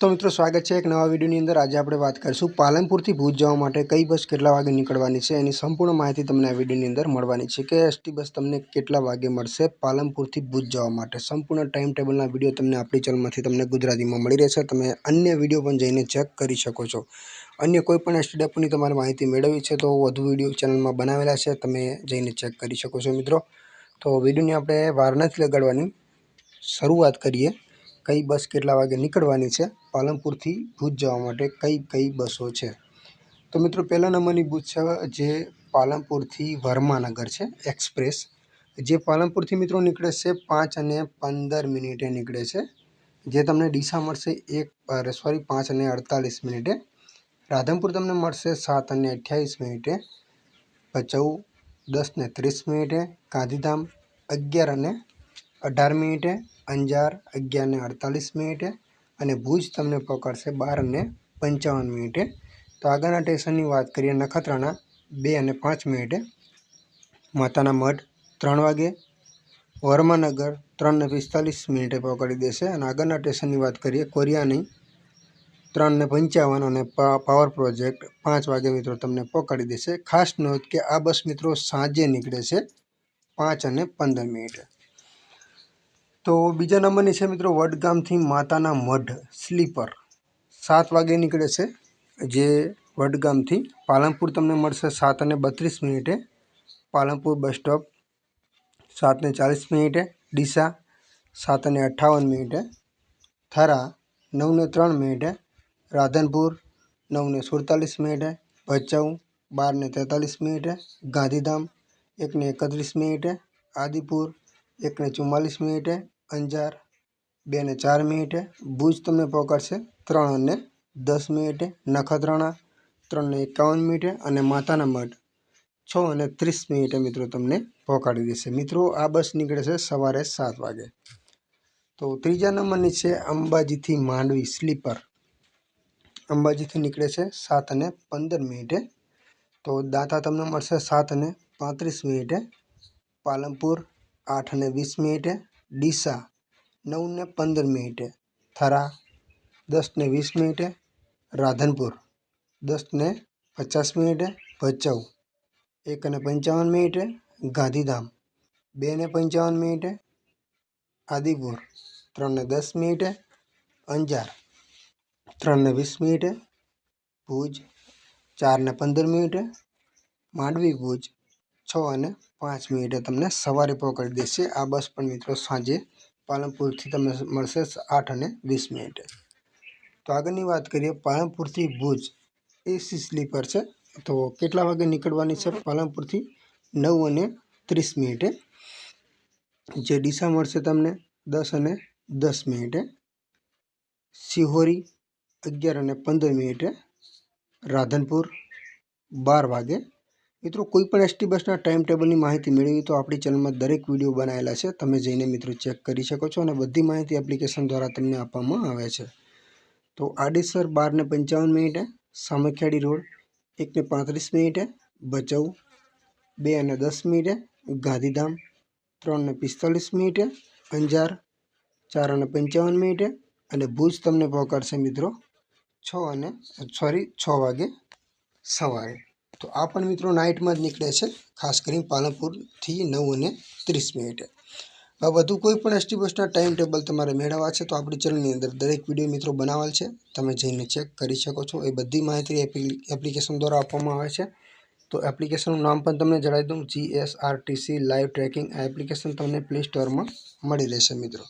તો મિત્રો, સ્વાગત છે એક નવા વિડીયોની અંદર. આજે આપણે વાત કરીશું પાલનપુરથી ભુજ જવા માટે કઈ બસ કેટલા વાગે નીકળવાની છે એની સંપૂર્ણ માહિતી તમને આ વિડીયોની અંદર મળવાની છે કે એસટી બસ તમને કેટલા વાગે મળશે પાલનપુરથી ભુજ જવા માટે. સંપૂર્ણ ટાઈમ ટેબલના વીડિયો તમને આપણી ચેનલમાંથી તમને ગુજરાતીમાં મળી રહેશે. તમે અન્ય વીડિયો પણ જઈને ચેક કરી શકો છો. અન્ય કોઈ પણ એસટી ડેપોની તમારે માહિતી મેળવવી છે તો વધુ વીડિયો ચેનલમાં બનાવેલા છે, તમે જઈને ચેક કરી શકો છો મિત્રો. તો વિડીયોની આપણે વાર નથી લગાડવાની. શરૂઆત કરીએ. કઈ બસ કેટલા વાગે નીકળવાની છે? પાલનપુરથી ભુજ જવા માટે કઈ કઈ બસો છે? તો મિત્રો, પહેલા નંબરની બસ છે જે પાલનપુરથી વર્માનગર છે, એક્સપ્રેસ. જે પાલનપુરથી મિત્રો નીકળે છે પાંચ અને પંદર મિનિટે નીકળે છે. જે તમને ડીસા મળશે એક સોરી, પાંચ અને અડતાલીસ મિનિટે. રાધનપુર તમને મળશે સાત અને અઠ્યાવીસ મિનિટે. ભચાઉ દસ ને ત્રીસ મિનિટે. ગાંધીધામ અગિયાર અને અઢાર મિનિટે, અંજાર અગિયાર ને અડતાલીસ મિનિટે અને ભુજ તમને પકડશે બાર ને પંચાવન મિનિટે. તો આગળના સ્ટેશનની વાત કરીએ નખત્રાણા, બે અને પાંચ મિનિટે. માતાના મઢ ત્રણ વાગે, વર્માનગર ત્રણ ને પિસ્તાલીસ મિનિટે પકડી દેશે. અને આગળના સ્ટેશનની વાત કરીએ કોરિયાની, ત્રણ ને પંચાવન અને પાવર પ્રોજેક્ટ પાંચ વાગે મિત્રો તમને પકડી દેશે. ખાસ નોંધ કે આ બસ મિત્રો સાંજે નીકળે છે પાંચ અને પંદર મિનિટે. તો બીજા નંબરની છે મિત્રો વડગામથી માતાના મઢ, સ્લીપર. સાત વાગે નીકળે છે જે વડગામથી. પાલનપુર તમને મળશે સાત અને બત્રીસ મિનિટે. પાલનપુર બસ સ્ટોપ સાત ને ચાલીસ મિનિટે. ડીસા સાત અને અઠ્ઠાવન મિનિટે. થરા નવ ને ત્રણ મિનિટે. રાધનપુર નવ ને સુડતાલીસ મિનિટે. ભચાઉ બાર ને તેતાલીસ મિનિટે. ગાંધીધામ એક ને એકત્રીસ મિનિટે. આદિપુર એક ને ચુમ્માલીસ મિનિટે. અંજાર, બે ને ચાર મિનિટે. ભુજ તમને પકડશે ત્રણ અને દસ મિનિટે. નખત્રાણા ત્રણ ને એકાવન મિનિટે અને માતાના મઢ છ અને ત્રીસ મિનિટે મિત્રો તમને પહોંચાડી દેશે. મિત્રો, આ બસ નીકળે છે સવારે સાત વાગે. તો ત્રીજા નંબરની છે અંબાજીથી માંડવી સ્લીપર. અંબાજીથી નીકળે છે સાત અને પંદર મિનિટે. તો દાંતા તમને મળશે સાત અને પાંત્રીસ મિનિટે. પાલનપુર આઠ અને વીસ મિનિટે. ડીસા નવ ને પંદર મિનિટે, થરા દસ ને વીસ મિનિટે, રાધનપુર દસ ને પચાસ મિનિટે, ભચાઉ એક અને પંચાવન મિનિટે, ગાંધીધામ બે ને પંચાવન મિનિટે, આદિપુર ત્રણ ને દસ મિનિટે, અંજાર ત્રણ ને વીસ મિનિટે, ભુજ ચાર ને પંદર મિનિટે, માંડવી ભુજ છ અને પાંચ મિનિટે તમને સવારે પકડી દેશે. આ બસ પણ મિત્રો સાંજે પાલનપુરથી તમને મળશે આઠ અને વીસ મિનિટે. તો આગળની વાત કરીએ પાલનપુરથી ભુજ. એસી સ્લીપર છે. તો કેટલા વાગે નીકળવાની છે પાલનપુરથી? નવ અને ત્રીસ મિનિટે. જે ડીસા મળશે તમને દસ અને દસ મિનિટે. સિહોરી અગિયાર અને પંદર મિનિટે. રાધનપુર બાર વાગે. મિત્રો, કોઈ પણ એસટી બસના ટાઈમ ટેબલની માહિતી મેળવી તો આપણી ચેનલમાં દરેક વીડિયો બનાવેલા છે. તમે જઈને મિત્રો ચેક કરી શકો છો અને બધી માહિતી એપ્લિકેશન દ્વારા તમને આપવામાં આવે છે. તો આડેસર બાર ને પંચાવન મિનિટે સામખિયાળી રોડ એક ને પાંત્રીસ મિનિટે ભચાઉ બે અને દસ મિનિટે ગાંધીધામ ત્રણ ને પિસ્તાલીસ મિનિટે અંજાર ચાર અને પંચાવન મિનિટે અને ભુજ તમને પહોંચાડશે મિત્રો છ અને સોરી છ વાગે સવારે. તો આ પણ મિત્રો નાઇટમાં જ નીકળે છે, ખાસ કરીને પાલનપુરથી નવ અને ત્રીસ મિનિટે. હવે વધુ કોઈ પણ એસટી બસના ટાઈમ ટેબલ તમારે મેળવવા છે તો આપણી ચેનલની અંદર દરેક વીડિયો મિત્રો બનાવેલ છે. તમે જઈને ચેક કરી શકો છો. એ બધી માહિતી એપ્લિકેશન દ્વારા આપવામાં આવે છે. તો એપ્લિકેશનનું નામ પણ તમને જણાવી દઉં G S R T C live tracking આ એપ્લિકેશન તમને પ્લે સ્ટોરમાં મળી રહેશે મિત્રો.